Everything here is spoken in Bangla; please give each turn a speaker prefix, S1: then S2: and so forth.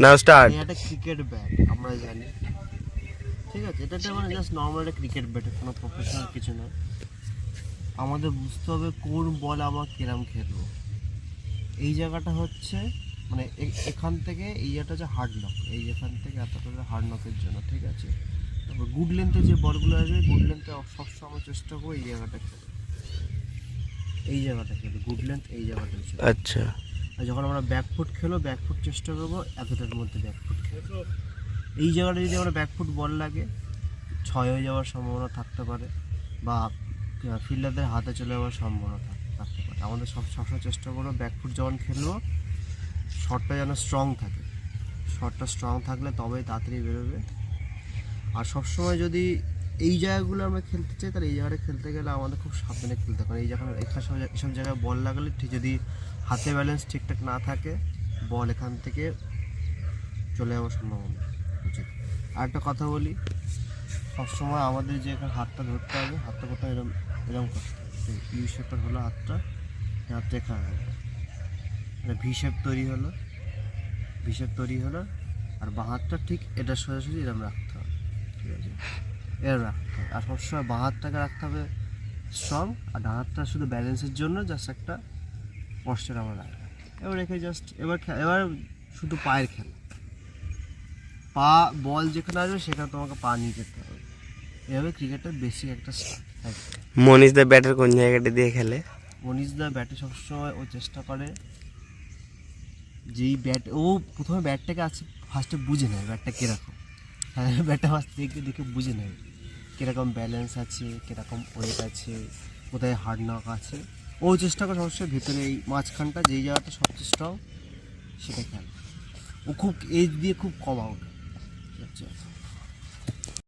S1: নাও স্টার্ট
S2: একটা ক্রিকেট ব্যাট আমরা জানি। ঠিক আছে এটা মানে জাস্ট নর্মাল একটা ক্রিকেট ব্যাট কোনো প্রফেশনাল কিছু নয় আমাদের বুঝতে হবে কোন বল আমরা কিরাম খেলব। এই জায়গাটা হচ্ছে মানে এখান থেকে এই জায়গাটা হচ্ছে হার্ড নক এই এখান থেকে এতটা হার্ড নকের জন্য ঠিক আছে? তারপর গুড লেন্থে যে বলগুলো আসবে গুড লেন্থে সবসময় চেষ্টা করব এই জায়গাটা খেলে এই জায়গাটা খেলে গুড লেন্থ এই জায়গাটা
S1: আচ্ছা।
S2: যখন আমরা ব্যাকফুট খেলো ব্যাকফুট চেষ্টা করব, এতটার মধ্যে ব্যাকফুট খেলো। এই জায়গাটা যদি আমরা ব্যাকফুট বল লাগে, ছয় হয়ে যাওয়ার সম্ভাবনা থাকতে পারে বা ফিল্ডারদের হাতে চলে যাওয়ার সম্ভাবনা থাকতে পারে। আমাদের সব, সবসময় চেষ্টা করব ব্যাকফুট যখন খেলব শটটা যেন স্ট্রং থাকে। শটটা স্ট্রং থাকলে তবেই তাড়াতাড়ি বেরোবে। আর সবসময় যদি এই জায়গাগুলো আমরা খেলতে চাই, তাহলে এই জায়গাটা খেলতে গেলে আমাদের খুব সাবধানে খেলতে কারণ এই জায়গায় এখানে সব এসব জায়গায় বল লাগালে ঠিক যদি হাতে ব্যালেন্স ঠিকঠাক না থাকে, বল এখান থেকে চলে যাওয়ার সম্ভাবনা উচিত আর একটা কথা বলি, সবসময় আমাদের যে এখানে হাতটা ধরতে হবে, হাতটা কোথাও এরকম এরকম করতে হবে ইউ শেপের হলো হাতটা হাতটা এখানে মানে ভি শেপ তৈরি হলো ভি শেপ তৈরি হলো, আর বাঁ হাতটা ঠিক এটা সোজাসুজি এরকম রাখতে হবে, ঠিক আছে? এরকম রাখতে হবে আর সবসময় বাঁ হাতটাকে রাখতে হবে স্ট্রং আর ডান হাতটা শুধু ব্যালেন্সের জন্য জাস্ট একটা পশ্চার আমরা রাখলাম এবার রেখে জাস্ট এবার এবার শুধু পায়ের খেলা। পা বল যেখানে আসবে সেখানে তোমাকে পা নিয়ে যেতে হবে। এভাবে ক্রিকেটের বেসিক একটা
S1: মনীষ দা ব্যাটের কোন জায়গাটা দিয়ে খেলে?
S2: মনীষ দা ব্যাটে সবসময় ও চেষ্টা করে যেই ব্যাট ও প্রথমে ব্যাটটাকে আছে ফার্স্টে বুঝে নেয় ব্যাটটা কীরকম। হ্যাঁ ব্যাটটা ফার্স্ট দেখে দেখে বুঝে নেয়। কীরকম ব্যালেন্স আছে, কীরকম ওয়েট আছে, কোথায় হার্ড নক আছে, ও চেষ্টা করে সবসময় ভেতরে এই মাঝখানটা যেই জায়গাটা সবচেয়ে স্ট্রং সেটা খেয়াল ও খুব এজ দিয়ে খুব কম আউট আচ্ছা।